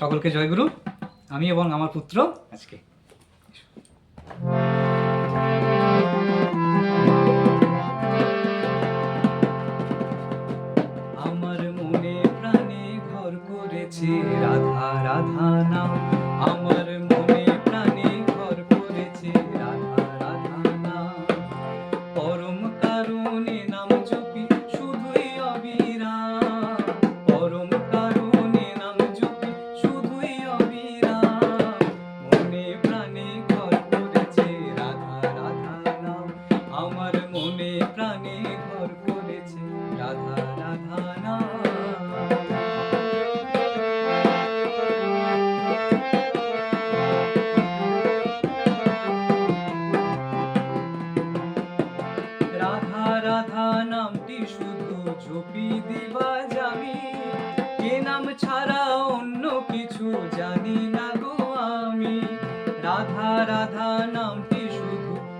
সকলকে জয়গুরু। আমি এবং আমার পুত্র আজকে। আমার মনে প্রাণে ঘর করেছে রাধা রাধা নাম। আমার মনে প্রাণে ঘর করেছে রাধা রাধা রাধা রাধা নামটি শুধু ঝুপি দিবা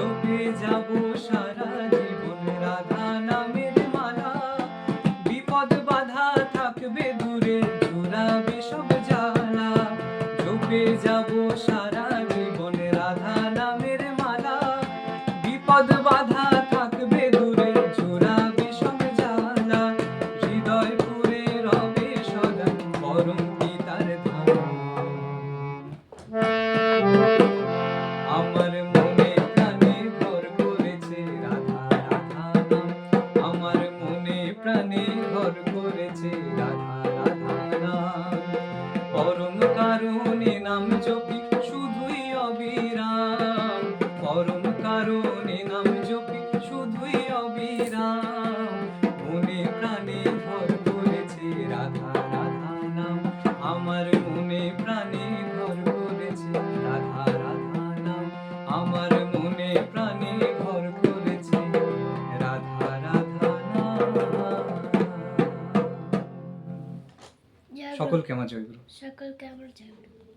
জপে যাব সারা জীবন রাধা নামের মালা। বিপদ বাধা থাকবে দূরে জোড়াবে সব জ্বালা। জপে যাব সারা জীবন রাধা নামের মালা। বিপদ বাধা থাকবে দূরে জোড়াবে সব জ্বালা। হৃদয় পুরে রবে সদা পরম পিতার ধাম আমার প্রাণে ঘর করেছে রাধা রাধা নাম পরম কারণে নাম জপি সকলকে আমার জয়গুরু সকলকে আমার জয় গুরু।